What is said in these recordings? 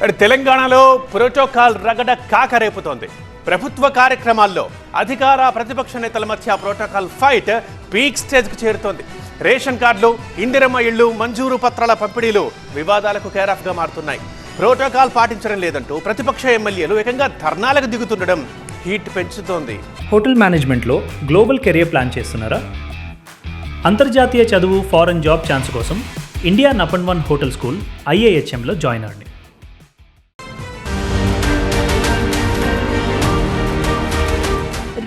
మరి తెలంగాణలో ప్రోటోకాల్ రగడ కాకరేపుతోంది ప్రభుత్వ కార్యక్రమాల్లో అధికార ప్రతిపక్ష నేతల మధ్య ప్రోటోకాల్ ఫైట్ పీక్ స్టేజ్కు చేరుతోంది. రేషన్ కార్డులు ఇందిరమ్మ ఇళ్ళు మంజూరు పత్రాల పంపిణీలు వివాదాలకు కేరాఫ్గా మారుతున్నాయి. ప్రోటోకాల్ పాటించడం లేదంటూ ప్రతిపక్ష ఎమ్మెల్యేలు ఏకంగా ధర్నాలకు దిగుతుండడం హీట్ పెంచుతోంది. హోటల్ మేనేజ్మెంట్లో గ్లోబల్ కెరియర్ ప్లాన్ చేస్తున్నారా? అంతర్జాతీయ చదువు ఫారెన్ జాబ్ ఛాన్స్ కోసం ఇండియా నపన్ వన్ హోటల్ స్కూల్ ఐఏహెచ్ఎంలో జాయిన్ అవ్వండి.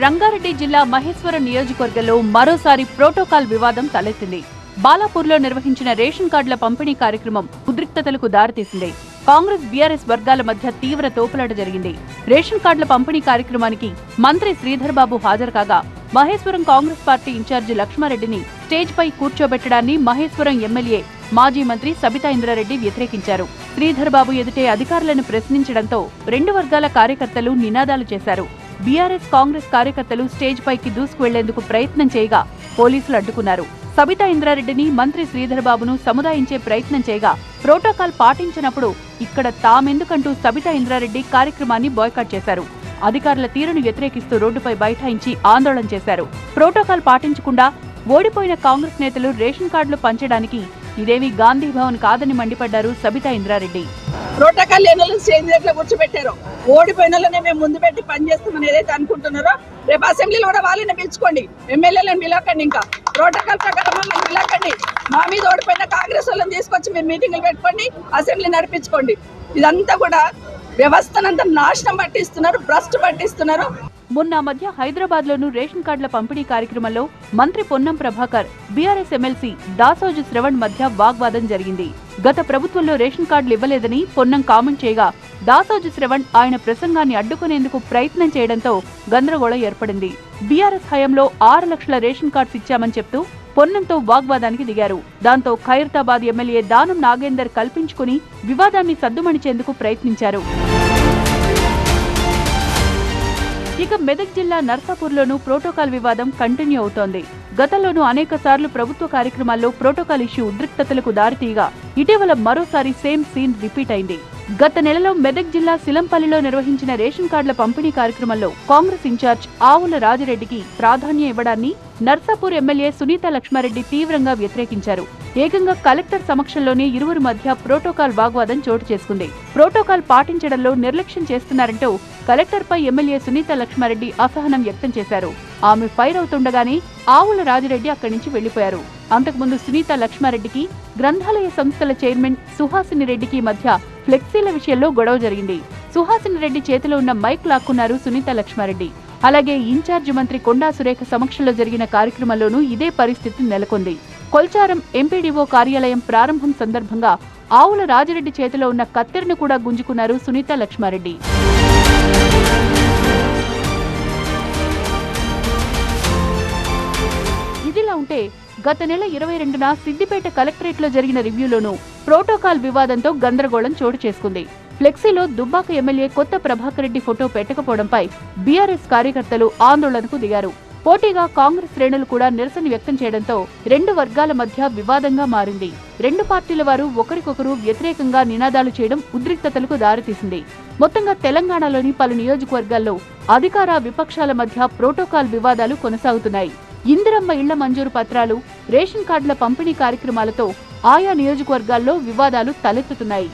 రంగారెడ్డి జిల్లా మహేశ్వరం నియోజకవర్గంలో మరోసారి ప్రోటోకాల్ వివాదం తలెత్తింది. బాలాపూర్లో నిర్వహించిన రేషన్ కార్డుల పంపిణీ కార్యక్రమం ఉద్రిక్తతలకు దారితీసింది. కాంగ్రెస్ బీఆర్ఎస్ వర్గాల మధ్య తీవ్ర తోపులాట జరిగింది. రేషన్ కార్డుల పంపిణీ కార్యక్రమానికి మంత్రి శ్రీధర్ బాబు హాజరు కాగా Maheshwaram Congress party in charge లక్ష్మారెడ్డిని స్టేజ్పై కూర్చోబెట్టడాన్ని మహేశ్వరం ఎమ్మెల్యే మాజీ మంత్రి సబితా ఇంద్రారెడ్డి వ్యతిరేకించారు. శ్రీధర్ బాబు ఎదుటే అధికారులను ప్రశ్నించడంతో రెండు వర్గాల కార్యకర్తలు నినాదాలు చేశారు. బీఆర్ఎస్ కాంగ్రెస్ కార్యకర్తలు స్టేజ్ పైకి దూసుకువెళ్ళేందుకు ప్రయత్నం చేయగా పోలీసులు అడ్డుకున్నారు. సబితా ఇంద్రారెడ్డిని మంత్రి శ్రీధర్బాబును సముదాయించే ప్రయత్నం చేయగా ప్రోటోకాల్ పాటించినప్పుడు ఇక్కడ తామెందుకంటూ సబితా ఇంద్రారెడ్డి కార్యక్రమాన్ని బాయ్కాట్ చేశారు. అధికారుల తీరును వ్యతిరేకిస్తూ రోడ్డుపై బైఠాయించి ఆందోళన చేశారు. ప్రోటోకాల్ పాటించకుండా ఓడిపోయిన కాంగ్రెస్ నేతలు రేషన్ కార్డులు పంచడానికి ఇదేమీ గాంధీ భవన్ కాదని మండిపడ్డారు సబితా ఇంద్రారెడ్డి. ప్రోటోకాల్ లేని వాళ్ళని స్టేజ్ దగ్గర కూర్చోబెట్టారు. ఓడిపోయిన వాళ్ళనే మేము ముందు పెట్టి పనిచేస్తామని ఏదైతే అనుకుంటున్నారో రేపు అసెంబ్లీలో కూడా వాళ్ళని పిలుచుకోండి. ఎమ్మెల్యేలను పిలవకండి ఇంకా. ప్రోటోకాల్ ప్రకారం వాళ్ళని పిలవకండి. మా మీద ఓడిపోయిన కాంగ్రెస్ వాళ్ళని తీసుకొచ్చి మీరు మీటింగ్లు పెట్టుకోండి అసెంబ్లీ నడిపించుకోండి. ఇదంతా కూడా వ్యవస్థనంతా నాశనం పట్టిస్తున్నారు భ్రష్టు పట్టిస్తున్నారు. మొన్న మధ్య హైదరాబాద్ లోను రేషన్ కార్డుల పంపిణీ కార్యక్రమంలో మంత్రి పొన్నం ప్రభాకర్ బీఆర్ఎస్ ఎమ్మెల్సీ దాసోజు శ్రవణ్ మధ్య వాగ్వాదం జరిగింది. గత ప్రభుత్వంలో రేషన్ కార్డులు ఇవ్వలేదని పొన్నం కామెంట్ చేయగా దాసోజు శ్రవణ్ ఆయన ప్రసంగాన్ని అడ్డుకునేందుకు ప్రయత్నం చేయడంతో గందరగోళం ఏర్పడింది. బీఆర్ఎస్ హయాంలో ఆరు లక్షల రేషన్ కార్డ్స్ ఇచ్చామని చెప్తూ పొన్నంతో వాగ్వాదానికి దిగారు. దాంతో ఖైరతాబాద్ ఎమ్మెల్యే దానం నాగేందర్ కల్పించుకుని వివాదాన్ని సద్దుమణిచేందుకు ప్రయత్నించారు. ఇక మెదక్ జిల్లా నర్సాపూర్లోనూ ప్రోటోకాల్ వివాదం కంటిన్యూ అవుతోంది. గతంలోనూ అనేక సార్లు ప్రభుత్వ కార్యక్రమాల్లో ప్రోటోకాల్ ఇష్యూ ఉద్రిక్తతలకు దారితీయగా ఇటీవల మరోసారి సేమ్ సీన్ రిపీట్ అయింది. గత నెలలో మెదక్ జిల్లా సిలంపల్లిలో నిర్వహించిన రేషన్ కార్డుల పంపిణీ కార్యక్రమంలో కాంగ్రెస్ ఇన్ఛార్జ్ ఆవుల రాజిరెడ్డికి ప్రాధాన్యం ఇవ్వడాన్ని నర్సాపూర్ ఎమ్మెల్యే సునీత లక్ష్మారెడ్డి తీవ్రంగా వ్యతిరేకించారు. ఏకంగా కలెక్టర్ సమక్షంలోనే ఇరువురు మధ్య ప్రోటోకాల్ వాగ్వాదం చోటు చేసుకుంది. ప్రోటోకాల్ పాటించడంలో నిర్లక్ష్యం చేస్తున్నారంటూ కలెక్టర్పై ఎమ్మెల్యే సునీత లక్ష్మారెడ్డి అసహనం వ్యక్తం చేశారు. ఆమె ఫైర్ అవుతుండగానే ఆవుల రాజిరెడ్డి అక్కడి నుంచి వెళ్ళిపోయారు అంతకుముందు సునీత లక్ష్మారెడ్డికి గ్రంథాలయ సంస్థల చైర్మన్ సుహాసిని రెడ్డికి మధ్య ఫ్లెక్సీల విషయంలో గొడవ జరిగింది. సుహాసిని రెడ్డి చేతిలో ఉన్న మైక్ లాక్కున్నారు సునీత లక్ష్మారెడ్డి. అలాగే ఇన్ఛార్జి మంత్రి కొండా సురేఖ సమక్షంలో జరిగిన కార్యక్రమంలోనూ ఇదే పరిస్థితి నెలకొంది. కొల్చారం ఎంపీడీఓ కార్యాలయం ప్రారంభం సందర్భంగా ఆవుల రాజిరెడ్డి చేతిలో ఉన్న కత్తెరను కూడా గుంజుకున్నారు సునీత లక్ష్మారెడ్డి. ఇదిలా ఉంటే గత నెల ఇరవై రెండున సిద్దిపేట కలెక్టరేట్లో జరిగిన రివ్యూలోనూ ప్రోటోకాల్ వివాదంతో గందరగోళం చోటు చేసుకుంది. ఫ్లెక్సీలో దుబ్బాక ఎమ్మెల్యే కొత్త ప్రభాకర్ రెడ్డి ఫోటో పెట్టకపోవడంపై బీఆర్ఎస్ కార్యకర్తలు ఆందోళనకు దిగారు. పోటీగా కాంగ్రెస్ శ్రేణులు కూడా నిరసన వ్యక్తం చేయడంతో రెండు వర్గాల మధ్య వివాదంగా మారింది. రెండు పార్టీల వారు ఒకరికొకరు వ్యతిరేకంగా నినాదాలు చేయడం ఉద్రిక్తతలకు దారితీసింది. మొత్తంగా తెలంగాణలోని పలు నియోజకవర్గాల్లో అధికార విపక్షాల మధ్య ప్రోటోకాల్ వివాదాలు కొనసాగుతున్నాయి. ఇందిరమ్మ ఇళ్ళ మంజూరు పత్రాలు రేషన్ కార్డుల పంపిణీ కార్యక్రమాలతో ఆయా నియోజకవర్గాల్లో వివాదాలు తలెత్తుతున్నాయి.